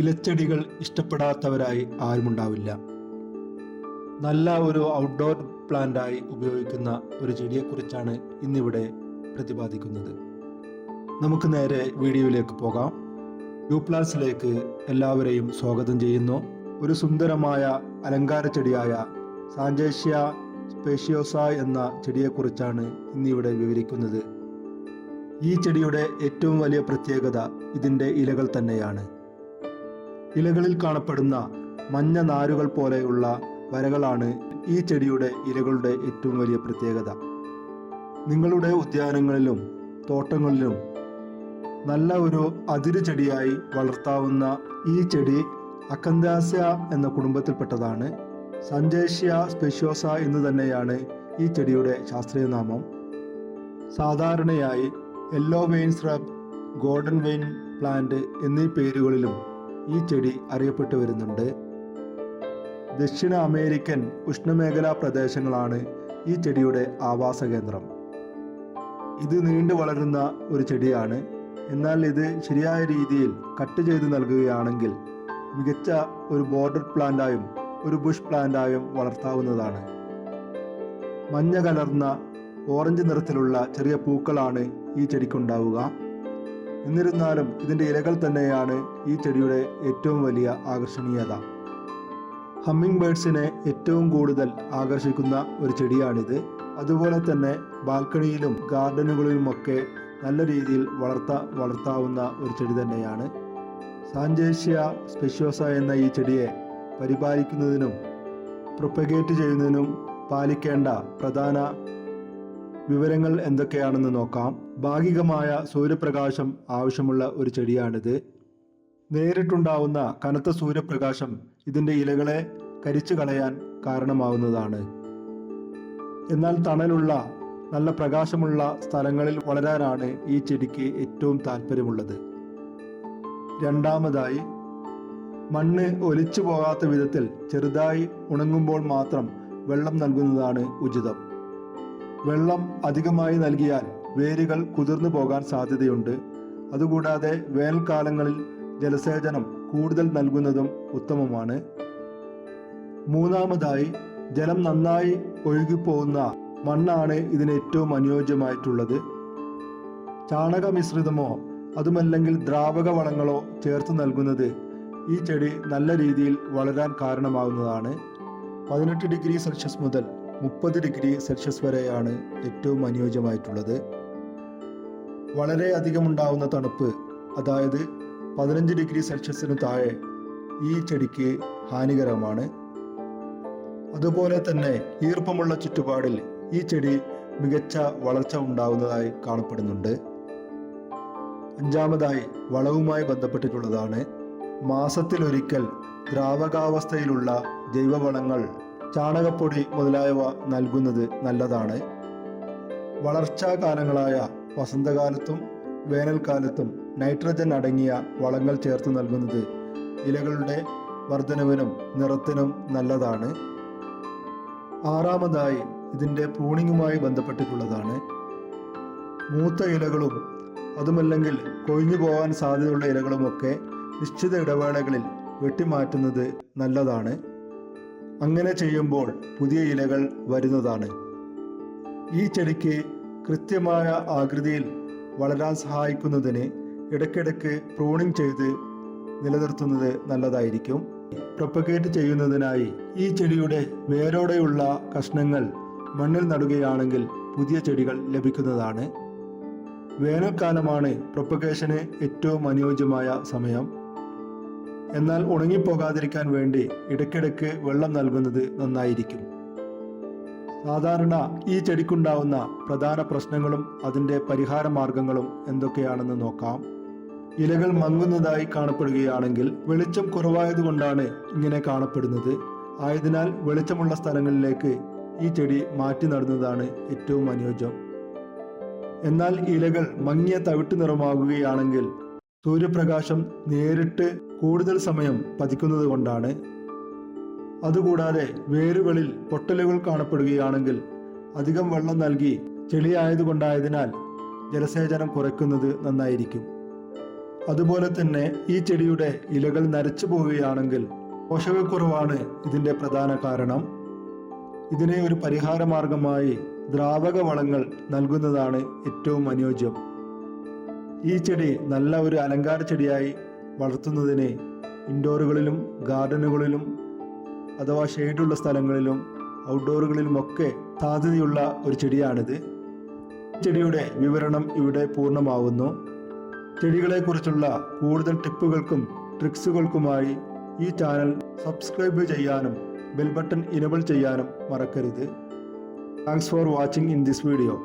ഇലച്ചെടികൾ ഇഷ്ടപ്പെടാത്തവരായി ആരുമുണ്ടാവില്ല. നല്ല ഒരു ഔട്ട്ഡോർ പ്ലാന്റായി ഉപയോഗിക്കുന്ന ഒരു ചെടിയെക്കുറിച്ചാണ് ഇന്നിവിടെ പ്രതിപാദിക്കുന്നത്. നമുക്ക് നേരെ വീഡിയോയിലേക്ക് പോകാം. യു പ്ലാസിലേക്ക് എല്ലാവരെയും സ്വാഗതം ചെയ്യുന്നു. ഒരു സുന്ദരമായ അലങ്കാര ചെടിയായ സാഞ്ചേഷ്യ സ്പേഷ്യോസ എന്ന ചെടിയെക്കുറിച്ചാണ് ഇന്നിവിടെ വിവരിക്കുന്നത്. ഈ ചെടിയുടെ ഏറ്റവും വലിയ പ്രത്യേകത ഇതിന്റെ ഇലകൾ തന്നെയാണ്. ഇലകളിൽ കാണപ്പെടുന്ന മഞ്ഞ നാരുകൾ പോലെയുള്ള വരകളാണ് ഈ ചെടിയുടെ ഇലകളുടെ ഏറ്റവും വലിയ പ്രത്യേകത. നിങ്ങളുടെ ഉദ്യാനങ്ങളിലും തോട്ടങ്ങളിലും നല്ല ഒരു അതിര് ചെടിയായി വളർത്താവുന്ന ഈ ചെടി അക്കന്താസ്യ എന്ന കുടുംബത്തിൽപ്പെട്ടതാണ്. സഞ്ചേഷ്യ സ്പെഷ്യോസ എന്ന് തന്നെയാണ് ഈ ചെടിയുടെ ശാസ്ത്രീയ നാമം. സാധാരണയായി yellow vein shrub golden vein plant എന്നീ പേരുകളിലും ഈ ചെടി അറിയപ്പെട്ടു വരുന്നുണ്ട്. ദക്ഷിണ അമേരിക്കൻ ഉഷ്ണമേഖലാ പ്രദേശങ്ങളാണ് ഈ ചെടിയുടെ ആവാസ കേന്ദ്രം. ഇത് നീണ്ടു വളരുന്ന ഒരു ചെടിയാണ്. എന്നാൽ ഇത് ശരിയായ രീതിയിൽ കട്ട് ചെയ്ത് നൽകുകയാണെങ്കിൽ മികച്ച ഒരു ബോർഡർ പ്ലാന്റായും ഒരു ബുഷ് പ്ലാന്റായും വളർത്താവുന്നതാണ്. മഞ്ഞ കലർന്ന ഓറഞ്ച് നിറത്തിലുള്ള ചെറിയ പൂക്കളാണ് ഈ ചെടിക്കുണ്ടാവുക. എന്നിരുന്നാലും ഇതിന്റെ ഇലകൾ തന്നെയാണ് ഈ ചെടിയുടെ ഏറ്റവും വലിയ ആകർഷണീയത. ഹമ്മിങ് ബേഡ്സിനെ ഏറ്റവും കൂടുതൽ ആകർഷിക്കുന്ന ഒരു ചെടിയാണിത്. അതുപോലെ തന്നെ ബാൽക്കണിയിലും ഗാർഡനുകളിലുമൊക്കെ നല്ല രീതിയിൽ വളർത്ത വളർത്താവുന്ന ഒരു ചെടി തന്നെയാണ്. സാഞ്ചേഷ്യ സ്പെഷ്യോസ എന്ന ഈ ചെടിയെ പരിപാലിക്കുന്നതിനും പ്രൊപ്പഗേറ്റ് ചെയ്യുന്നതിനും പാലിക്കേണ്ട പ്രധാന വിവരങ്ങൾ എന്തൊക്കെയാണെന്ന് നോക്കാം. ഭാഗികമായ സൂര്യപ്രകാശം ആവശ്യമുള്ള ഒരു ചെടിയാണിത്. നേരിട്ടുണ്ടാവുന്ന കനത്ത സൂര്യപ്രകാശം ഇതിന്റെ ഇലകളെ കരിച്ചു കളയാൻ കാരണമാവുന്നതാണ്. എന്നാൽ തണലുള്ള നല്ല പ്രകാശമുള്ള സ്ഥലങ്ങളിൽ വളരാനാണ് ഈ ചെടിക്ക് ഏറ്റവും താല്പര്യമുള്ളത്. രണ്ടാമതായി മണ്ണ് ഒലിച്ചു പോകാത്ത വിധത്തിൽ ചെറുതായി ഉണങ്ങുമ്പോൾ മാത്രം വെള്ളം നൽകുന്നതാണ് ഉചിതം. വെള്ളം അധികമായി നൽകിയാൽ വേരുകൾ കുതിർന്നു പോകാൻ സാധ്യതയുണ്ട്. അതുകൂടാതെ വേനൽക്കാലങ്ങളിൽ ജലസേചനം കൂടുതൽ നൽകുന്നതും ഉത്തമമാണ്. മൂന്നാമതായി ജലം നന്നായി ഒഴുകിപ്പോകുന്ന മണ്ണാണ് ഇതിന് ഏറ്റവും അനുയോജ്യമായിട്ടുള്ളത്. ചാണക മിശ്രിതമോ അതുമല്ലെങ്കിൽ ദ്രാവക വളങ്ങളോ ചേർത്ത് നൽകുന്നത് ഈ ചെടി നല്ല രീതിയിൽ വളരാൻ കാരണമാകുന്നതാണ് പതിനെട്ട് ഡിഗ്രി സെൽഷ്യസ് മുതൽ മുപ്പത് ഡിഗ്രി സെൽഷ്യസ് വരെയാണ് ഏറ്റവും അനുയോജ്യമായിട്ടുള്ളത്. വളരെ അധികം അധികമുണ്ടാവുന്ന തണുപ്പ് അതായത് പതിനഞ്ച് ഡിഗ്രി സെൽഷ്യസിന് താഴെ ഈ ചെടിക്ക് ഹാനികരമാണ്. അതുപോലെ തന്നെ ഈർപ്പമുള്ള ചുറ്റുപാടിൽ ഈ ചെടി മികച്ച വളർച്ച ഉണ്ടാകുന്നതായി കാണപ്പെടുന്നുണ്ട്. അഞ്ചാമതായി വളവുമായി ബന്ധപ്പെട്ടിട്ടുള്ളതാണ്. മാസത്തിലൊരിക്കൽ ദ്രാവകാവസ്ഥയിലുള്ള ജൈവവളങ്ങൾ ചാണകപ്പൊടി മുതലായവ നൽകുന്നത് നല്ലതാണ്. വളർച്ചാ കാലങ്ങളായ വസന്തകാലത്തും വേനൽക്കാലത്തും നൈട്രജൻ അടങ്ങിയ വളങ്ങൾ ചേർത്ത് നൽകുന്നത് ഇലകളുടെ വർധനവിനും നിറത്തിനും നല്ലതാണ്. ആറാമതായി ഇതിന്റെ പ്രൂണിങ്ങുമായി ബന്ധപ്പെട്ടിട്ടുള്ളതാണ്. മൂത്ത ഇലകളും അതുമല്ലെങ്കിൽ കൊഴിഞ്ഞു പോകാൻ സാധ്യതയുള്ള ഇലകളുമൊക്കെ നിശ്ചിത ഇടവേളകളിൽ വെട്ടിമാറ്റുന്നത് നല്ലതാണ്. അങ്ങനെ ചെയ്യുമ്പോൾ പുതിയ ഇലകൾ വരുന്നതാണ്. ഈ ചെടിക്ക് കൃത്യമായ ആകൃതിയിൽ വളരാൻ സഹായിക്കുന്നതിന് ഇടയ്ക്കിടയ്ക്ക് പ്രൂണിംഗ് ചെയ്ത് നിലനിർത്തുന്നത് നല്ലതായിരിക്കും. പ്രൊപ്പഗേറ്റ് ചെയ്യുന്നതിനായി ഈ ചെടിയുടെ വേരോടെയുള്ള കഷ്ണങ്ങൾ മണ്ണിൽ നടുകയാണെങ്കിൽ പുതിയ ചെടികൾ ലഭിക്കുന്നതാണ്. വേനൽക്കാലമാണ് പ്രൊപ്പഗേഷന് ഏറ്റവും അനുയോജ്യമായ സമയം. എന്നാൽ ഉണങ്ങിപ്പോകാതിരിക്കാൻ വേണ്ടി ഇടയ്ക്കിടയ്ക്ക് വെള്ളം നൽകുന്നത് നന്നായിരിക്കും. സാധാരണ ഈ ചെടിക്കുണ്ടാവുന്ന പ്രധാന പ്രശ്നങ്ങളും അതിന്റെ പരിഹാര മാർഗങ്ങളും എന്തൊക്കെയാണെന്ന് നോക്കാം. ഇലകൾ മങ്ങുന്നതായി കാണപ്പെടുകയാണെങ്കിൽ വെളിച്ചം കുറവായതുകൊണ്ടാണ് ഇങ്ങനെ കാണപ്പെടുന്നത്. ആയതിനാൽ വെളിച്ചമുള്ള സ്ഥലങ്ങളിലേക്ക് ഈ ചെടി മാറ്റി നടുന്നതാണ് ഏറ്റവും അനുയോജ്യം. എന്നാൽ ഇലകൾ മങ്ങിയ തവിട്ട് നിറമാകുകയാണെങ്കിൽ സൂര്യപ്രകാശം നേരിട്ട് കൂടുതൽ സമയം പതിക്കുന്നത് കൊണ്ടാണ്. അതുകൂടാതെ വേരുകളിൽ പൊട്ടലുകൾ കാണപ്പെടുകയാണെങ്കിൽ അധികം വെള്ളം നൽകി ചെളിയായതുകൊണ്ടായതിനാൽ ജലസേചനം കുറയ്ക്കുന്നത് നന്നായിരിക്കും. അതുപോലെ തന്നെ ഈ ചെടിയുടെ ഇലകൾ നരച്ചു പോവുകയാണെങ്കിൽ പോഷകക്കുറവാണ് ഇതിന്റെ പ്രധാന കാരണം. ഇതിനെ ഒരു പരിഹാര മാർഗമായി ദ്രാവക വളങ്ങൾ നൽകുന്നതാണ് ഏറ്റവും അനുയോജ്യം. ഈ ചെടി നല്ല ഒരു അലങ്കാര ചെടിയായി വളർത്തുന്നതിന് ഇൻഡോറുകളിലും ഗാർഡനുകളിലും അഥവാ ഷെയ്ഡുള്ള സ്ഥലങ്ങളിലും ഔട്ട്ഡോറുകളിലുമൊക്കെ സാധ്യതയുള്ള ഒരു ചെടിയാണിത്. ചെടിയുടെ വിവരണം ഇവിടെ പൂർണമാവുന്നു. ചെടികളെക്കുറിച്ചുള്ള കൂടുതൽ ടിപ്പുകൾക്കും ട്രിക്സുകൾക്കുമായി ഈ ചാനൽ സബ്സ്ക്രൈബ് ചെയ്യാനും ബെൽ ബട്ടൺ ഇനബിൾ ചെയ്യാനും മറക്കരുത്. Thanks for watching in this video.